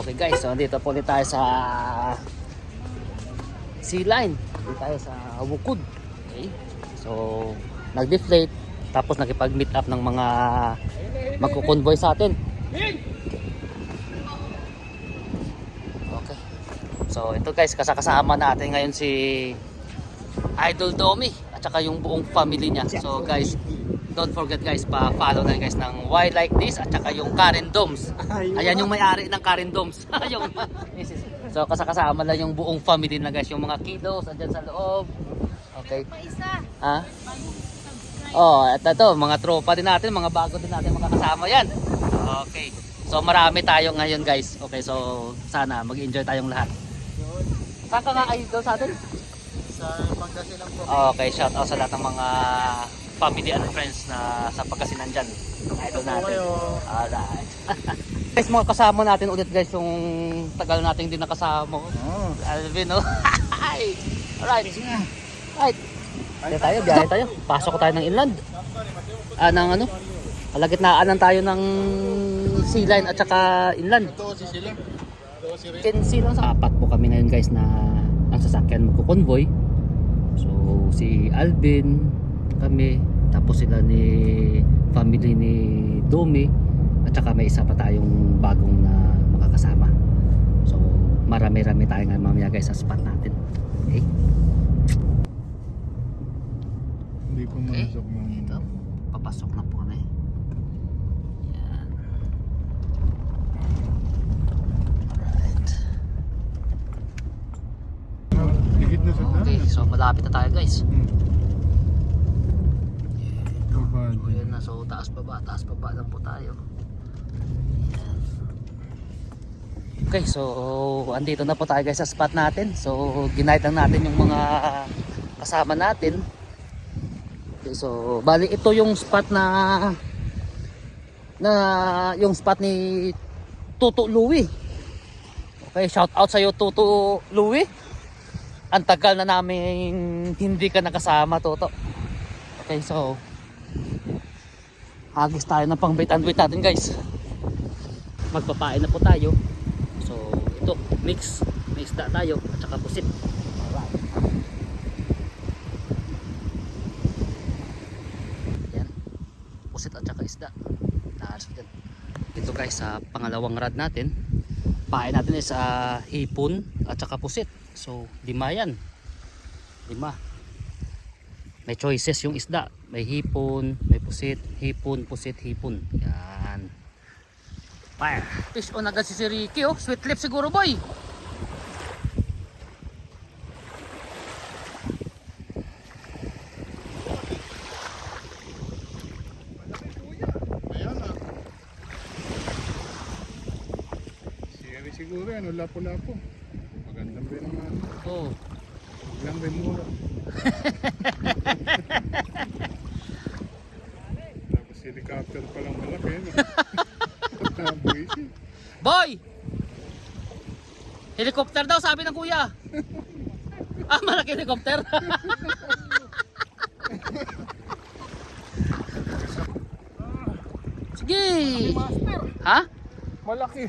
Okay guys, so dito po ulit tayo sa sea line. Dito tayo sa Wukod. Okay? So, nag-deflate tapos nakipag-meet up ng mga magko-convoy sa atin. Okay. So, ito guys, kasakasama natin ngayon si Idol Domi at saka yung buong family niya. So guys, don't forget guys, pa-follow na guys ng Why Like This at saka yung Karen Doms. Ayan yung may-ari ng Karen Doms. yung So kasakasama na yung buong family na guys, yung mga kiddos andyan sa loob. Okay. Ha? Oh, at ito, mga tropa din natin, mga bago din natin makakasama yan. Okay. So marami tayo ngayon guys. Okay, so sana mag-enjoy tayong lahat. Saan ka nga idol sa atin? Sa Pangasinan po. Okay, shout out sa lahat ng mga family and friends na sa Pagkasinan dyan. Idol natin. Alright. guys, mga kasama natin ulit guys yung tagal natin din nakasama. Oh. Alvin, no? Hi! Alright. Sige nga. Right. Biyahe tayo, biyahe tayo. Pasok tayo ng inland. Ah, ng ano? Kalagitnaan lang tayo ng sea line at saka inland. Ito si Sila. Kensi lang sa apat po kami ngayon guys na ang sasakyan magko-convoy. So si Alvin, kami, tapos sila ni family ni Domi at saka may isa pa tayong bagong na makakasama. So marami-rami tayo nga mamaya guys sa spot natin. Okay? Hindi po Okay. masok ng... Ito, papasok na po kami. Yan. Alright. Okay, so malapit na tayo guys. Hmm. Kabado. So yun so taas pa ba, taas pa ba lang po tayo. Yan. Okay, so andito na po tayo guys sa spot natin. So ginight lang natin yung mga kasama natin. Okay, so bali ito yung spot na na yung spot ni Tuto Louie. Okay, shout out sa iyo Tuto Louie. Ang tagal na namin hindi ka nakasama Toto. Okay, so Hagis tayo ng pang bait and wait natin guys. Magpapain na po tayo. So ito, mix. May isda tayo at saka pusit. Alright. Yan. Pusit at saka isda. Naalas ko. Ito guys sa pangalawang rad natin. Pain natin is sa hipon at saka pusit. So lima yan. Lima may choices yung isda. May hipon, pusit, hipon, pusit, hipon. Yan. Fire. Fish on agad si si Ricky oh. Sweet lip siguro boy. Siguro yan. Lapo-lapo. Magandang rin naman. Oh. Lang rin mura. Tapos helicopter pa lang malaki. No? Boy! Helicopter daw sabi ng kuya. ah, malaki helicopter. sige. Master, Ha? malaki.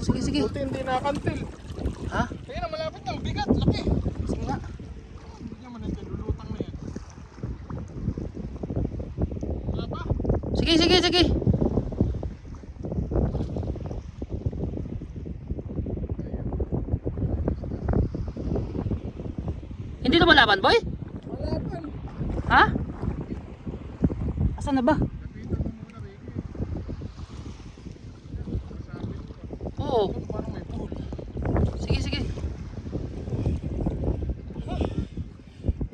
Sige, sige. Buti hindi nakantil. Ha? Kaya na malapit na, bigat, laki. Sige nga. Hindi naman natin lulutang na yan. Wala pa? Sige. Hindi lumalaban, boy? Wala pa. Ha? Asan na ba? Oo. Sige, sige.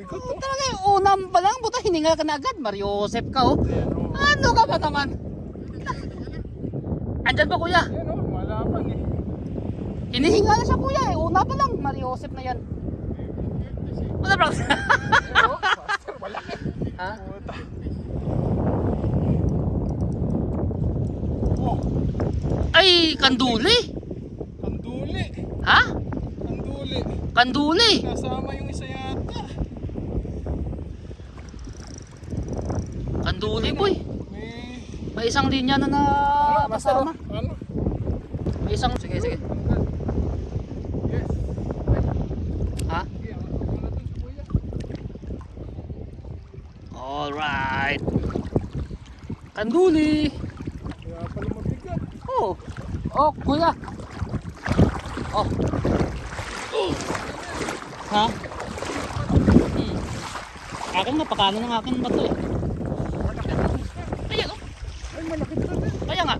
Oh, talaga yung unang pa lang. Buta, hininga ka na agad. Mario Joseph ka, oh. Ano ka ba naman? Andyan ba, kuya? Ayan o, malaman eh. Hinihinga na siya, kuya, eh. Una pa lang. Mario Joseph na yan. Wala, bro. Malaki. ha? Oh, Ay, kanduli. kanduli. Ha? Kanduli. Kanduli. Kasama yung isa yata. Kanduli, boy. May... May isang linya na na Ano, kasama. Ano? May isang, sige. sige. Yes. Ha? Alright. Kanduli. Kaya pala mabigat. Oh. Oh, kuya. Oh. Oh. Ha? Hmm. Akin nga, pakano ng akin bato eh. Ayan oh. Ay, malaki pa din. Kaya nga.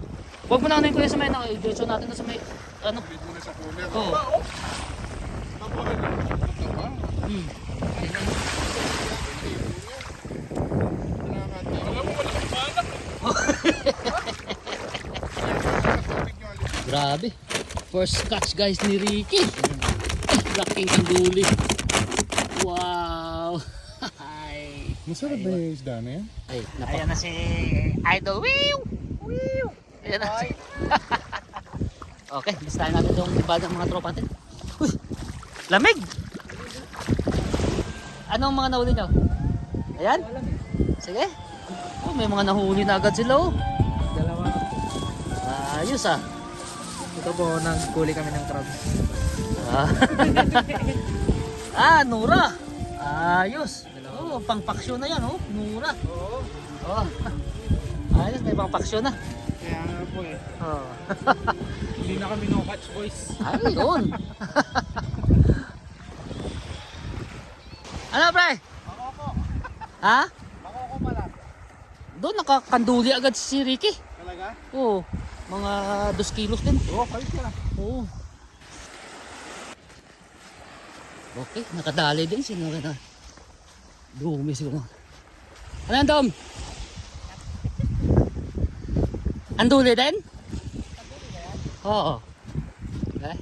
Huwag mo na ano yung kuya sa may, i-diretso natin na sa may, ano. Bid mo na sa cooler. Oo. Taba, oh. Hmm. Anak. Grabe. First catch guys ni Ricky. Laking kanduli. Wow. Masarap ba yung isda na yan? Ay, napa- Ayan na si Idol. Wiw! Wiw! Ayan na. okay, listahin natin itong iba ng mga tropa natin. Uy! Lamig! Anong mga nahuli nyo? Ayan? Sige. Oh, may mga nahuli na agad sila oh. Dalawa. Ayos ah. Ito po, nagkuli kami ng crabs. Ah, ah Nura. Ayos. Oh, pang paksyon na yan, oh. Nura. Oo. Oh. Ayos, may pang paksyon na. Kaya nga po eh. Oh. Hindi na kami no catch boys. Ayun. ano, pre? Ako po. Ha? Ako ko pala. Doon nakakanduli agad si Ricky. Talaga? Oo. Mga 2 kilos din. Oo, kalit ka. Oo. Okay, nakadali din si na Dumi siguro. Ano yan, Dom? Anduli din? Oo. Eh?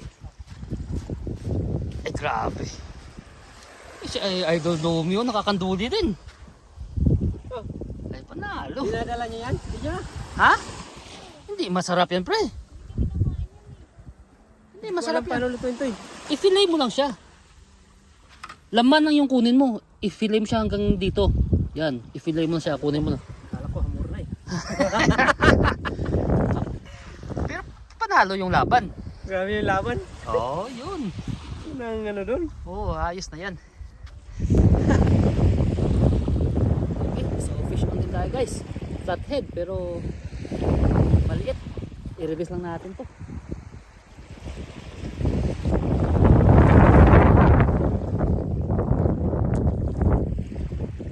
Eh, grabe. Eh, si ay, Idol yun, nakakanduli din. Ay, panalo. Dinadala niya yan? Hindi niya. Ha? Hindi masarap yan, pre. Hindi masarap Walang yan. paano lutuin to eh. I-fillet mo lang siya. Laman lang yung kunin mo. I-fillet mo siya hanggang dito. Yan, i-fillet mo lang siya, kunin mo lang. Kala ko hamur na eh. Panalo yung laban. Grabe yung laban. Oo, oh, yun. Yun ang ano doon. Oo, oh, ayos na yan. okay, so fish on din tayo guys. Flathead, pero maliit. I-release lang natin to.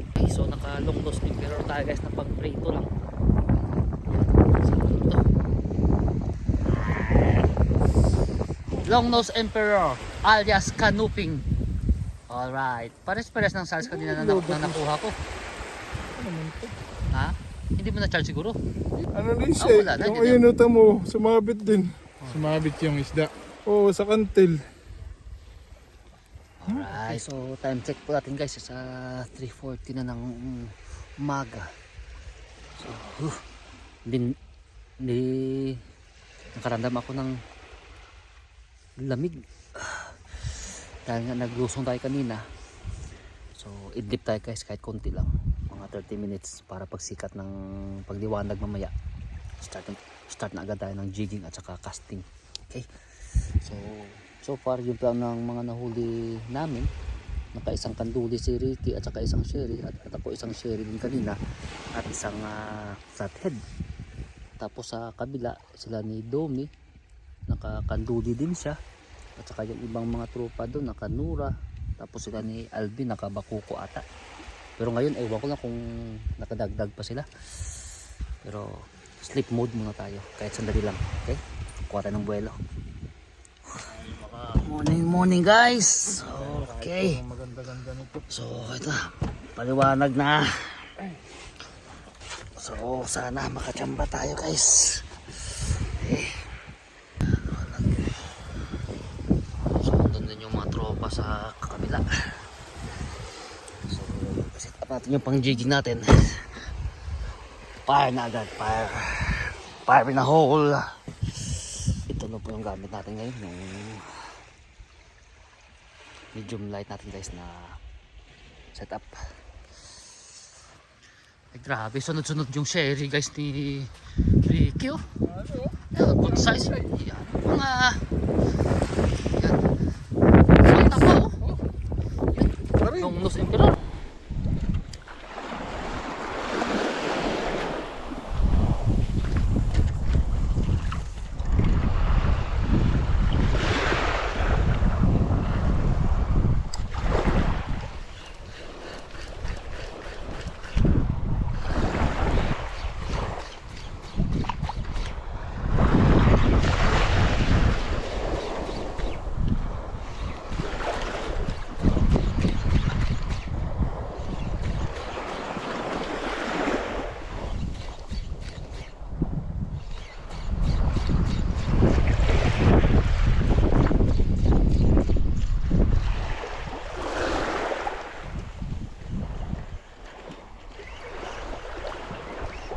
Okay, so naka long nose emperor tayo guys na pang prito lang. So, ito. Long nose emperor alias canuping. Alright. Pares-pares ng size kanina na, na, na nakuha ko. Ha? Hindi mo na-charge siguro? Ano din Ah, siya? wala na, yung ayun mo, sumabit din. Sumabit yung isda. Oo, sa kantil. Alright. So time check po natin guys sa 3.40 na ng umaga. So, huh, hindi, hindi nakaramdam ako ng lamig. Dahil nga naglusong tayo kanina. So, idlip tayo guys kahit konti lang. Mga 30 minutes para pagsikat ng pagliwanag mamaya. Start, start na agad tayo ng jigging at saka casting. Okay. So, so far yung plan ng mga nahuli namin. Naka isang kanduli si Ricky at saka isang sherry at, at ako isang sherry din kanina at isang uh, flathead. Tapos sa kabila sila ni Domi nakakanduli din siya at saka yung ibang mga tropa doon nakanura tapos sila ni Alvin nakabakuko ata. Pero ngayon ewan ko na kung nakadagdag pa sila. Pero sleep mode muna tayo kahit sandali lang okay? Kuha tayo ng buwelo. Morning morning guys! Okay. So ito paliwanag na. So sana makachamba tayo guys eh. so andun din yung mga tropa sa kabila so set up natin yung pang jigging natin fire na agad fire fire in a hole ito na po yung gamit natin ngayon yung medium light natin guys na setup ay grabe sunod sunod yung sherry guys ni Ricky oh. Ano? Good size. Yan. Mga... Yan. Santa pa oh. Pare, Yung nose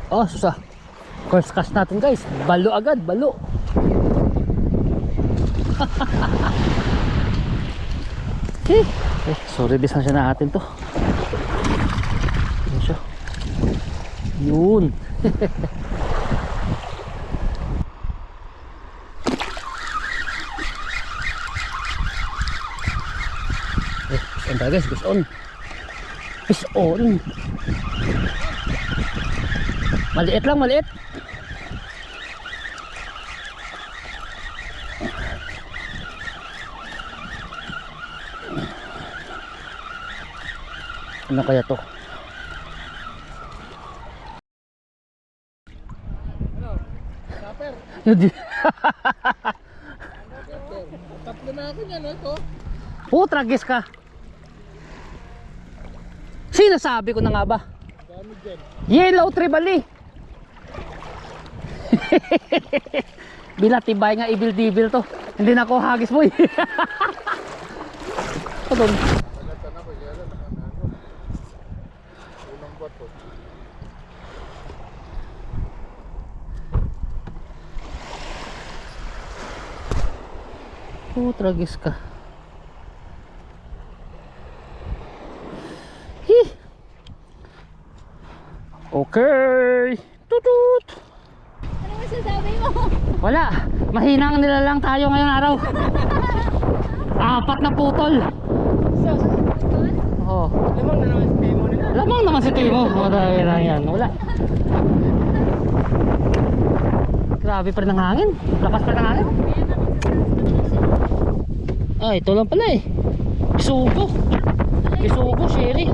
Oh, susa. First cast natin guys. Balo agad, balo. eh, eh, sorry distansya na natin to. Yun siya. Yun. eh, on tayo guys, fish on. Fish on. Maliit lang, maliit. Ano kaya to? Tapper. Hindi. Tatlo na ako niyan, ito. Oh, tragis ka. Sinasabi ko na nga ba? Yellow tribali. Bilatibay nga ibil-dibil to. Hindi na ako hagis boy. Unang bato. Oh, tragis ka. Hi. Okay. Tutut. Masasabi mo? Wala. Mahinang nila lang tayo ngayong araw. Apat na putol. Oh. Lamang na naman si Pimo nila. Lamang naman si Timo. Madami lang yan. Wala. Grabe pa rin ang hangin. Lakas pa rin ang hangin. Ah, ito lang pala eh. Bisugo. Bisugo, sherry.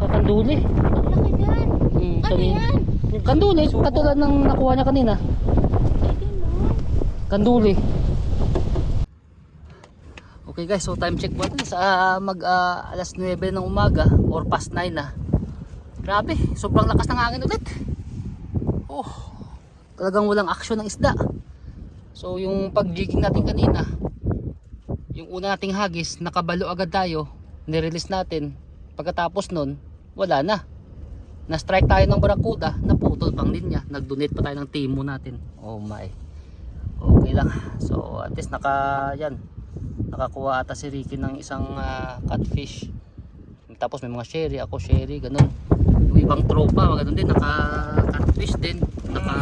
Kakanduli. Ang laki dyan. Hmm, Ano yan? Kanduli, katulad ng nakuha niya kanina. Kanduli. Okay guys, so time check po natin sa ah, mag ah, alas 9 ng umaga or past 9 na. Grabe, sobrang lakas ng hangin ulit. Oh, talagang walang action ng isda. So yung pag-jigging natin kanina, yung una nating hagis, nakabalo agad tayo, nirelease natin. Pagkatapos nun, wala na. Na-strike tayo ng barakuda, naputol pang linya. Nag-donate pa tayo ng timo natin. Oh my. Okay lang. So at least naka, yan, nakakuha ata si Ricky ng isang ah, catfish. Tapos may mga sherry, ako sherry, ganun. Yung ibang tropa, mga ganun din, naka catfish din, naka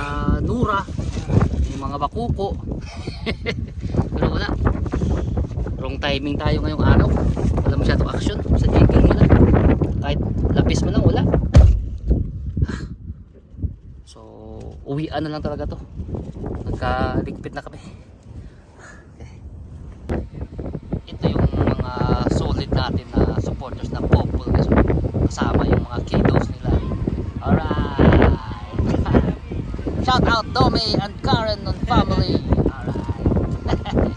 nura, yung mga bakuko. Pero wala. Wrong timing tayo ngayong araw. Wala masyadong action sa jigging wala. Kahit lapis mo lang, wala. So, uwian na lang talaga to. Nagkaligpit na kami. ito yung mga solid natin na supporters ng guys. kasama yung mga kiddos nila. Alright. Shout out Domi and Karen and family. Alright.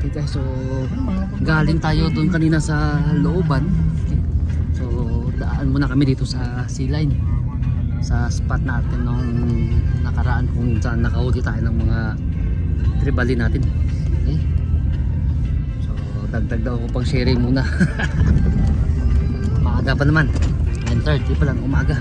Okay so galing tayo doon kanina sa looban. So daan muna kami dito sa sea line sa spot natin nung nakaraan kung saan nakahuli tayo ng mga tribali natin. Okay. so dagdag daw ako pang sharing muna. Maaga pa naman. 9.30 pa lang umaga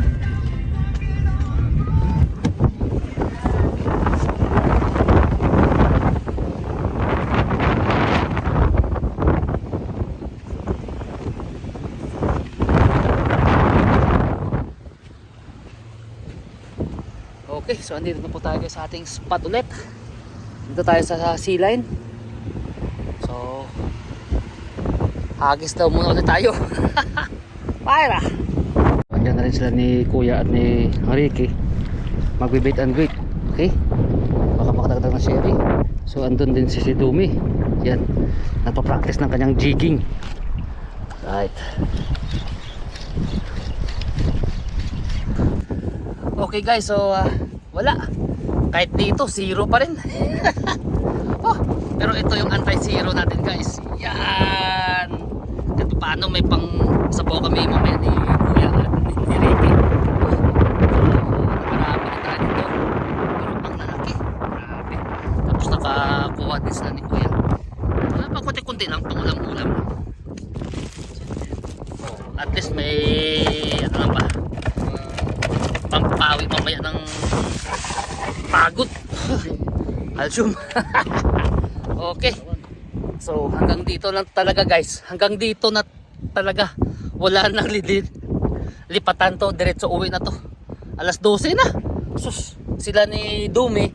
So andito na po tayo sa ating spot ulit. Dito tayo sa, sea line. So hagis daw muna ulit tayo. Para! Andiyan na rin sila ni Kuya at ni Ricky. Magbe-bait and wait. Okay? Baka makatagdag ng sherry. So andun din si si Dumi. Yan. Nagpa-practice ng kanyang jigging. Right. Okay guys, so ah, wala. Kahit dito, zero pa rin. oh, pero ito yung anti-zero natin guys. Yan. Kahit paano may pang sabaw kami mamaya ni Kuya at ni, Ricky. Oh, marami na tayo dito. Pero ang lalaki. Grabe. Tapos nakakuha din sila ni Kuya. Wala pa kunti-kunti lang pang ulam-ulam. Oh, at least may ano lang ba? pampawi mamaya ng pagod. Alsum. okay. So hanggang dito lang talaga guys. Hanggang dito na talaga. Wala nang lilid. Lipatan to. Diretso uwi na to. Alas 12 na. Sus. Sila ni Dumi.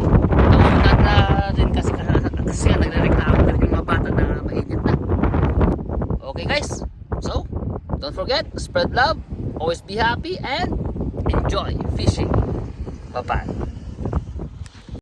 Nauna na rin kasi kasi nagre-reklamo na yung mga bata na mainit na. Okay guys. So, don't forget, spread love, always be happy and enjoy fishing. Bye-bye.